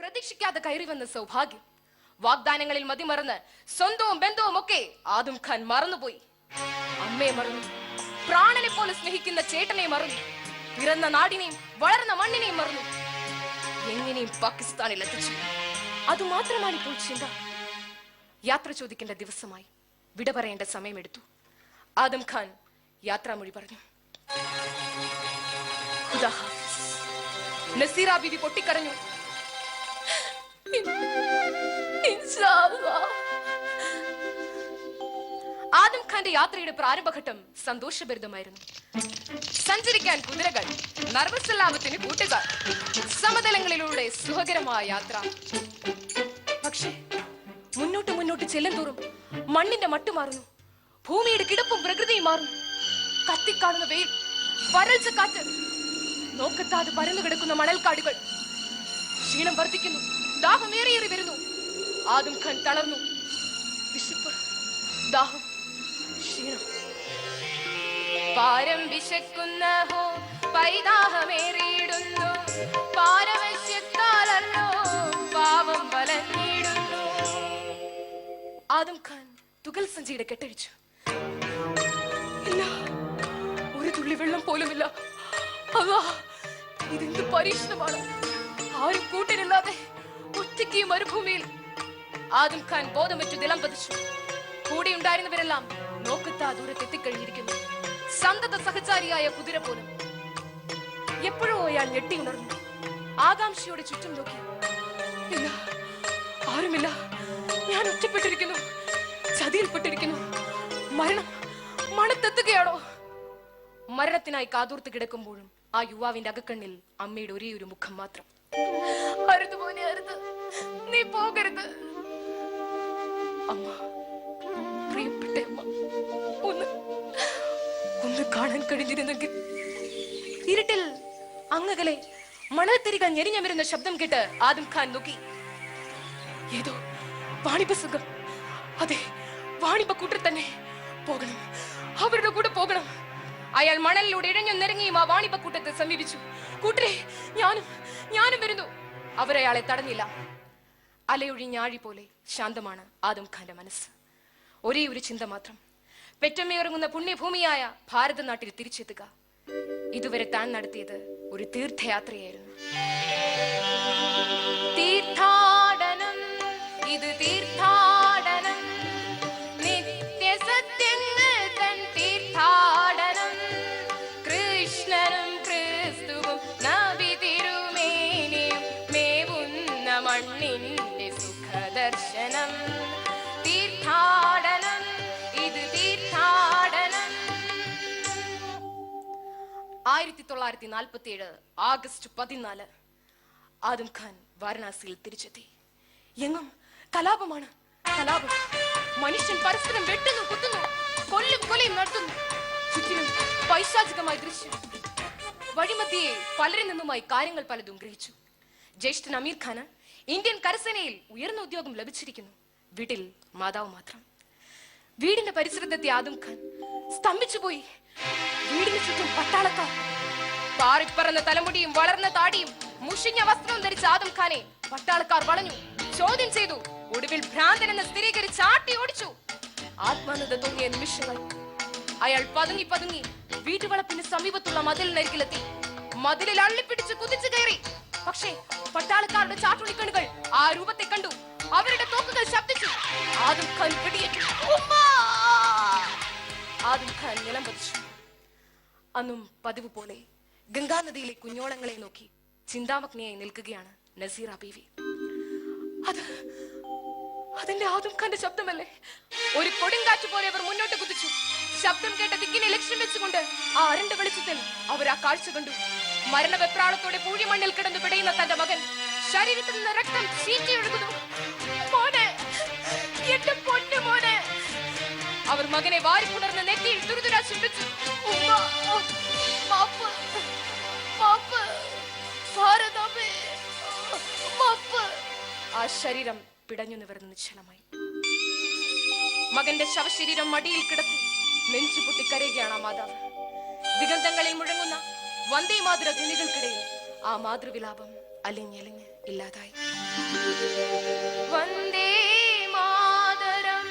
പ്രതീക്ഷിക്കാതെ കയറി വന്ന സൗഭാഗ്യം. വാഗ്ദാനങ്ങളിൽ മതിമറന്ന് സ്വന്തവും ബന്ധവും ഒക്കെ ആദം ഖാൻ മറന്നുപോയി. അമ്മയെ മറന്നു. പ്രാണനെ പോലെ സ്നേഹിക്കുന്ന ചേട്ടനെ മറന്നു. പിറന്ന നാടിനെയും വളർന്ന മണ്ണിനെയും മറന്നു. എങ്ങനെയും പാകിസ്ഥാനിൽ എത്തിച്ചു. അതുമാത്രമാണ് ഇപ്പോൾ ചിന്ത. യാത്ര ചോദിക്കേണ്ട ദിവസമായി. വിട പറയേണ്ട സമയമെടുത്തു. ആദം ഖാൻ യാത്രാമൊഴി പറഞ്ഞു. ഹാഫിസ്. നസീറ ബീവി പൊട്ടിക്കരഞ്ഞു. ആദം ഖാന്റെ യാത്രയുടെ പ്രാരംഭഘട്ടം സന്തോഷഭരിതമായിരുന്നു. സഞ്ചരിക്കാൻ കുതിരകൾ നർവസല്ലാപത്തിന് കൂട്ടുകാർ സമതലങ്ങളിലൂടെ സുഖകരമായ യാത്ര. പക്ഷേ മുന്നോട്ട് മുന്നോട്ട് ചെല്ലുന്തോറും മണ്ണിന്റെ മട്ടു മാറുന്നു. ഭൂമിയുടെ കിടപ്പും പ്രകൃതിയും മാറുന്നു. കത്തിക്കാണുന്ന വെയിൽ വരൾച്ച കാറ്റ് നോക്കത്താതെ പരന്നു കിടക്കുന്ന മണൽക്കാടുകൾ. ക്ഷീണം വർദ്ധിക്കുന്നു. ദാഹം ഏറിയേറി വരുന്നു. ആദം ഖാൻ തളർന്നു. വിശപ്പ് ദാഹം ക്ഷീണം. പാരം വിശക്കുന്ന ഹോ പൈതാഹമേറിയിടുന്നു പാരവശ്യത്താലല്ലോ പാവം വലഞ്ഞിടുന്നു ആദം ഖാൻ തുകൽ സഞ്ചിയുടെ കെട്ടഴിച്ചു. ഇല്ല ഒരു തുള്ളി വെള്ളം പോലുമില്ല. അതാ ഇതെന്ത് പരീക്ഷണമാണ്. ആരും കൂട്ടിനില്ലാതെ ഒറ്റയ്ക്ക് മരുഭൂമിയിൽ ആദം ഖാൻ ബോധം വെച്ചു നിലം പതിച്ചു. കൂടെ ഉണ്ടായിരുന്നവരെല്ലാം നോക്കത്താ ദൂരത്ത് എത്തിക്കഴിഞ്ഞിരിക്കുന്നു. സന്തത സഹചാരിയായ കുതിര പോലും. എപ്പോഴോ അയാൾ ഞെട്ടിയുണർന്നു ആകാംക്ഷയോടെ ചുറ്റും നോക്കി. ഇല്ല ആരുമില്ല. ഞാൻ ഒറ്റപ്പെട്ടിരിക്കുന്നു. ചതിയിൽപ്പെട്ടിരിക്കുന്നു. മരണം മണത്തെത്തുകയാണോ? മരണത്തിനായി കാതൂർത്ത് കിടക്കുമ്പോഴും ആ യുവാവിന്റെ അകക്കണ്ണിൽ അമ്മയുടെ ഒരേ ഒരു മുഖം മാത്രം. അരുത് മോനെ അരുത്. നീ പോകരുത്. അമ്മ പ്രിയപ്പെട്ട അമ്മ ഒന്ന് ഒന്ന് കാണാൻ കഴിഞ്ഞിരുന്നെങ്കിൽ. ഇരുട്ടിൽ അങ്ങകലെ മണൽത്തിരികൾ ഞെരിഞ്ഞമിരുന്ന ശബ്ദം കേട്ട് ആദം ഖാൻ നോക്കി. ഏതോ വാണിഭ അതെ വാണിഭ കൂട്ടർ തന്നെ പോകണം. അവരുടെ കൂടെ പോകണം. അയാൾ മണലിലൂടെ ഇഴഞ്ഞു നിരങ്ങിയും ആ വാണിപ്പ കൂട്ടത്തെ സമീപിച്ചു. കൂട്ടരെ ഞാനും ഞാനും വരുന്നു. അവരയാളെ തടഞ്ഞില്ല. അലയൊഴിഞ്ഞാഴി പോലെ ശാന്തമാണ് ആദം ഖാന്റെ മനസ്സ്. ഒരേ ഒരു ചിന്ത മാത്രം. പെറ്റമ്മയിറങ്ങുന്ന പുണ്യഭൂമിയായ ഭാരതനാട്ടിൽ തിരിച്ചെത്തുക. ഇതുവരെ താൻ നടത്തിയത് ഒരു തീർത്ഥയാത്രയായിരുന്നു. കൃഷ്ണനും ക്രിസ്തുവും നബി തിരുമേനിയും മേവുന്ന മണ്ണിന്റെ സുഖദർശനം. തീർത്ഥാടനം ഇത് തീർത്ഥാടനം. ആയിരത്തി തൊള്ളായിരത്തി നാൽപ്പത്തി ഏഴ് ആഗസ്റ്റ് പതിനാല് ആദം ഖാൻ വാരണാസിയിൽ തിരിച്ചെത്തി. എങ്ങും കലാപമാണ് കലാപം. മനുഷ്യൻ പരസ്പരം വെട്ടുന്നു കുത്തുന്നു കൊല്ലും കൊലയും നടത്തുന്നു. ചുറ്റിനും പൈശാചികമായ ദൃശ്യം വഴിമധ്യയെ പലരിൽ നിന്നുമായി കാര്യങ്ങൾ പലതും ഗ്രഹിച്ചു. ജ്യേഷ്ഠൻ അമീർ ഖാന് ഇന്ത്യൻ കരസേനയിൽ ഉയർന്ന ഉദ്യോഗം ലഭിച്ചിരിക്കുന്നു. വീട്ടിൽ മാതാവ് മാത്രം. വീടിന്റെ പരിസരത്തെത്തിയ ആദം ഖാൻ സ്തംഭിച്ചുപോയി. വീടിന് ചുറ്റും പട്ടാളക്കാർ. പാറിപ്പറന്ന തലമുടിയും വളർന്ന താടിയും മുഷിഞ്ഞ വസ്ത്രവും ധരിച്ച ആദം ഖാനെ പട്ടാളക്കാർ വളഞ്ഞു. ചോദ്യം ചെയ്തു ഒടുവിൽ ഭ്രാന്തനെന്ന് സ്ഥിരീകരിച്ച് ആട്ടി ഓടിച്ചു. ആത്മാനന്ദ തോന്നിയ നിമിഷങ്ങൾ അയാൾ പതുങ്ങി പതുങ്ങി വീട്ടുവളപ്പിന് സമീപത്തുള്ള മതിലിനരികിലെത്തി. മതിലിൽ അള്ളിപ്പിടിച്ച് കുതിച്ചു കയറി. പക്ഷേ പട്ടാളക്കാരുടെ ചാട്ടുണിക്കണുകൾ ആ രൂപത്തെ കണ്ടു. അവരുടെ തോക്കുകൾ ശബ്ദിച്ചു. ആദം ഖാൻ! ആദം ഖാൻ നിലം പതിച്ചു. അന്നും പതിവ് പോലെ ഗംഗാനദിയിലെ കുഞ്ഞോളങ്ങളെ നോക്കി ചിന്താമഗ്നിയായി നിൽക്കുകയാണ് നസീറ ബീവി. അത് അതിന്റെ ആദം ഖാന്റെ ശബ്ദമല്ലേ? ഒരു കൊടുങ്കാറ്റ് പോലെ അവർ മുന്നോട്ട് കുതിച്ചു. ശബ്ദം കേട്ട ദിക്കിനെ ലക്ഷ്യം വെച്ചുകൊണ്ട് ആ അരണ്ട് വെളിച്ചത്തിൽ അവർ ആ കാഴ്ച കണ്ടു. മരണവെപ്രാളത്തോടെ പൂഴിമണ്ണിൽ കിടന്നു പിടയുന്ന തന്റെ മകൻ ശരീരത്തിൽ നിന്ന് രക്തം ചീറ്റിയൊഴുകുന്നു എന്റെ പൊന്നു അവർ മകനെ വാരിപ്പുണർന്ന് നെറ്റിയിൽ തുരുതുരാ ചുംബിച്ചു ഉമ്മ, മാപ്പ്, മാപ്പ്, മാപ്പ്. ആ ശരീരം പിടഞ്ഞു നിവർന്ന് നിശ്ചലമായി. മകന്റെ ശവശരീരം മടിയിൽ കിടത്തി. നെഞ്ചു പൊട്ടിക്കരയുകയാണ് ആ മാതാവ്. ദിഗന്ധങ്ങളിൽ മുഴങ്ങുന്ന വന്ദേ മാതൃ ധ്വനികൾക്കിടയിൽ ആ മാതൃവിലാപം അലിഞ്ഞലിഞ്ഞ് ഇല്ലാതായി. വന്ദേ മാതരം